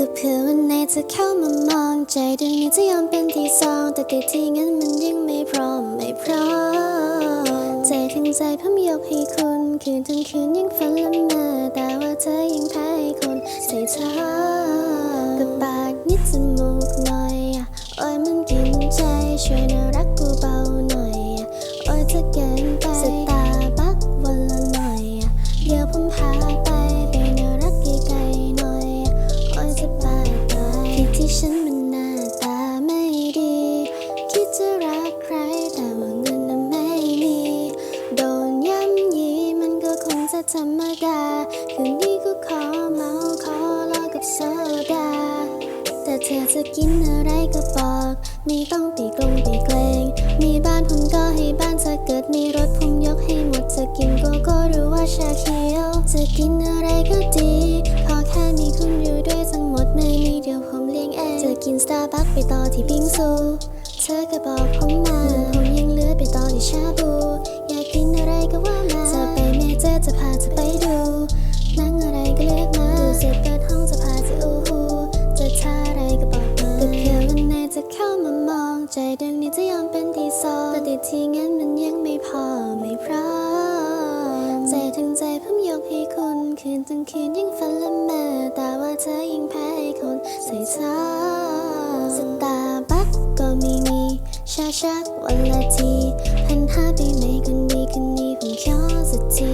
ก็เพื่อวันไหนจะเข้ามามองใจดวงนี้จะยอมเป็นที่สองแต่ติดที่งั้นมันยังไม่พร้อมไม่พร้อมใจทั้งใจผมยกให้คุณคืนทั้งคืนยังฝันละเมอแต่ว่าเธอยังแพ้คนใส่เธอกับปากนิดจมูกหน่อยอะโอ้ยมันกินใจช่วยน่ารักกูเบาหน่อยอะโอ้ยจะเกิน ธรรมดา คืนนี้ก็ขอเมาขอลากับโซดา แต่เธอจะกินอะไรก็บอก ไม่ต้องตีกลงตีเกรงมีบ้านผมก็ให้บ้านถ้าเกิดมีรถผมยกให้หมด จะกินโกโก้หรือว่าชาเขียว จะกินอะไรก็ดี ขอแค่มีคุณอยู่ด้วยทั้งหมดไม่มีเดี๋ยวผมเลี้ยงเอง จะกินสตาร์บัคไปต่อที่บิงซู เธอก็บอก ใจดวงนี้จะยอมเป็นที่สองแต่ติดที่งั้นมันยังไม่พอไม่พร้อมใจทั้งใจผมยกให้คุณคืนทั้งคืนยังฝันละเมอแต่ว่าเธอยังแพ้ให้คนใส่เธอสตาร์บัคก็ไม่มีชาชักวันละทีพันห้าไปไหมคนดีคนนี้ผมขอสักที